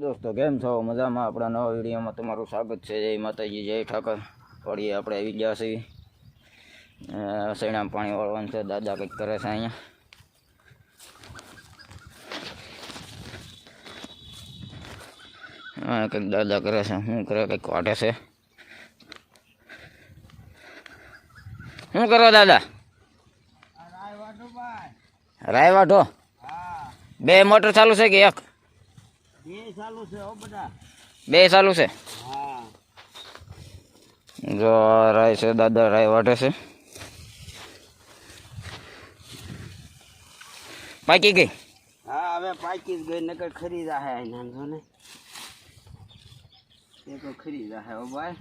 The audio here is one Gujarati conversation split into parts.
દોસ્તો કેમ છો? મજામાં? આપણા નવા વિડીયોમાં તમારું સ્વાગત છે. જય માતાજી જય ઠાકર. વળી આપણે આવી ગયા છીએ. અ, સૈણામાં પાણી વાળવાનું છે. દાદા કંઈક કરે છે અહીંયા. કંઈક દાદા કરે છે. શું કરે? કંઈક વાટે છે. શું કરો દાદા? રાય વાટો બે મોટર ચાલુ છે કે એક? બે ચાલુ છે હો બધા. બે ચાલુ છે? હા. જો રાય છે દાદા રાય વાટે છે. પાકી ગઈ? હા હવે પાકી જ ગઈ નકર ખરી જાહે નાનજો ને. એ તો ખરી જાહે ઓ ભાઈ.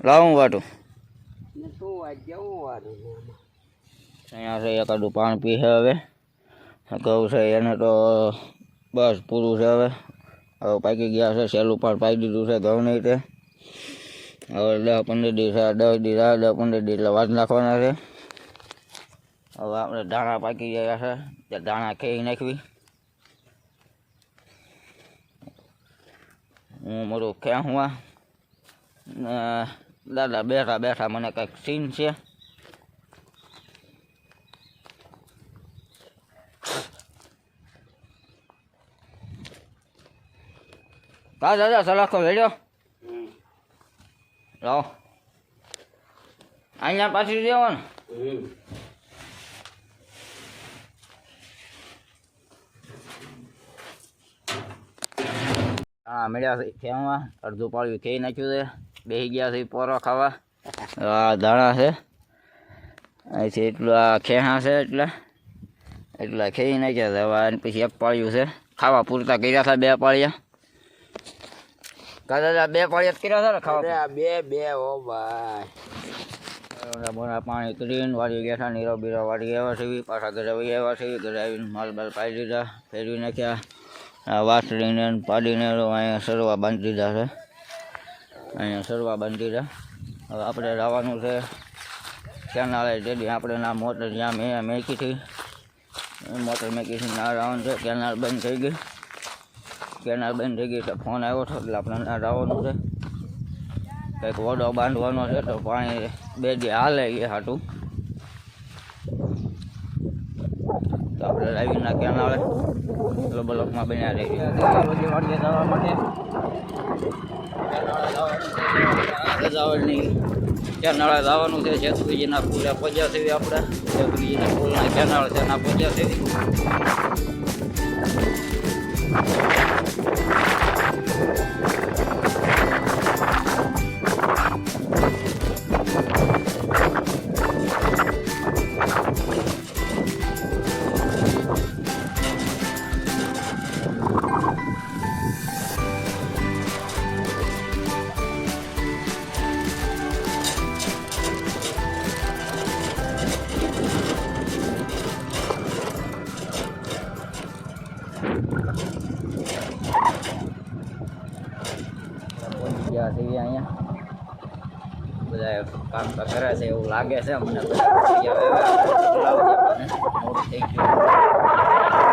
લાવું વાટું. ને તું આ જવું વાળું અહીંયા છે એકાદું પાણી પી છે હવે. કહું છે એને તો બસ, પૂરું છે હવે. હવે પાકી ગયા છે સહેલું પણ પાકી દીધું છે ઘઉં નહીં તે. હવે દસ પંદર દિવસ દસ દિવસ દસ પંદર દિવસ એટલે વાત નાખવાના છે. હવે આપણે ધાણા પાકી ગયા છે તે દાણા ખેઈ નાખવી. હું મારું ખેંચવા દાદા બેઠા બેઠા મને કંઈક સીન છે. કા દાદા સલાખો લડ્યો. લાવો. અહીંયા પાછી દેવાનું. હા મળ્યા છે ખેવા અડધું પાળ્યું ખેઈ નાખ્યું છે. બેસી ગયા છે પોરો ખાવા. આ ધાણા છે. અહીંથી એટલું આ ખેહા છે એટલે એટલા ખેઈ નાખ્યા છે. હવે પછી એક પાળ્યું છે. ખાવા પૂરતા કર્યા હતા બે પાળિયા. કા દાદા બે પાળિયા જ કર્યા હતા ને ખાવા બે બે હો ભાઈ? પાણી કરીને વાળી ગયા નીરો બીરો વાળી આવ્યા છે પાછા ઘરે વહી આવ્યા છે ઘરે આવીને માલ બાલ પાડી દીધા ફેરવી નાખ્યા. આ વાસળીને પાડીને અહીંયા સરવા બાંધી દીધા છે. અહીંયા સરવા બાંધી દીધા. હવે આપણે જવાનું છે. કેનાલે જેથી આપણે ના મોટર જ્યાં મેં મેકી હતી મોટર મેકી છે ના જવાનું છે કેનાલ બંધ થઈ ગઈ. કેનાલ બંધ થઈ ગઈ તો ફોન આવ્યો હતો એટલે આપણે આવવાનું છે. કંઈક વડો બાંધવાનો છે તો પાણી બે જે હાલે એ હાટું. તો આપણે લાવીના કેનાળે એટલે બ્લોકમાં બન્યા રહી. બધી વાડીએ જવા માટે ગજાવળની કેનાળે જવાનું છે. જેતુજીના પૂરા પહોંચ્યા છે આપણે. જેતુજીના પૂરના કેનાળ છે, એના પહોંચ્યા છે Thank you. બધા કામ કરે છે એવું લાગે છે મને. મોડું થઈ ગયું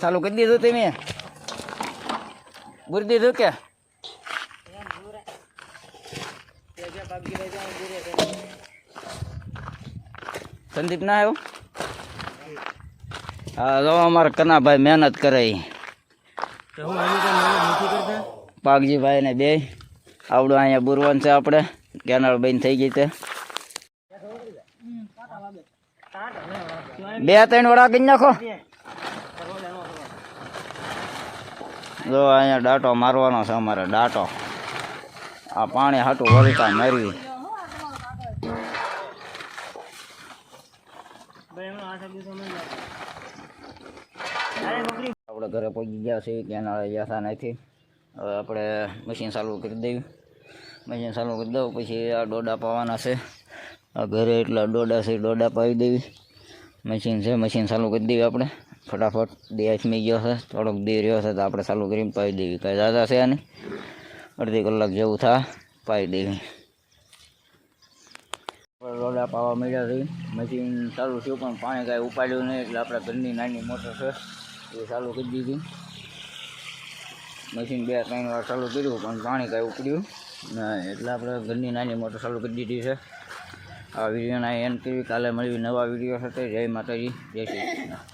ચાલુ કરી દીધું તમે બુરી દીધું કે સંદીપ ના આવ્યો? હા જો અમારા કનાભાઈ મહેનત કરે. પાગજીભાઈ ને બે. આવડું અહીંયા બુરવાન છે આપણે. કેનાલ બહેન થઈ ગઈ છે. બે ત્રણ વડા કરી નાખો. જો અહીંયા ડાટો મારવાનો છે અમારે ડાટો. આ પાણી હાટું વળતા મારવી આપણે ઘરે પહોંચી ગયા છીએ કેનાળે જતા નથી. હવે આપણે મશીન ચાલુ કરી દઈએ મશીન ચાલુ કરી દઉં, પછી આ ડોડા પાવાના છે. આ ઘરે એટલા ડોડા છે, ડોડા પાવી દેવી મશીન છે મશીન ચાલુ કરી દેવી આપણે. ફટાફટ દેહાસમી ગયો છે, થોડોક દે રહ્યો છે, તો આપણે ચાલુ કરીને પાઈ દેવી કાંઈ દાદા છે નહીં અડધી કલાક જેવું થાય પાઈ દેવી રોડા પાવા મળ્યા છે. મશીન ચાલુ થયું પણ પાણી કાંઈ ઉપાડ્યું નહીં એટલે આપણે ઘરની નાની મોટર છે, એ ચાલુ કરી દીધી. મશીન બે ત્રણ વાર ચાલુ કર્યું પણ પાણી કાંઈ ઉપડ્યું ના એટલે આપણે ઘરની નાની મોટર ચાલુ કરી દીધી છે. આ વિડીયોના એન્ડ કરી કાલે મળવી નવા વીડિયો સાથે. જય માતાજી, જય શ્રી કૃષ્ણ.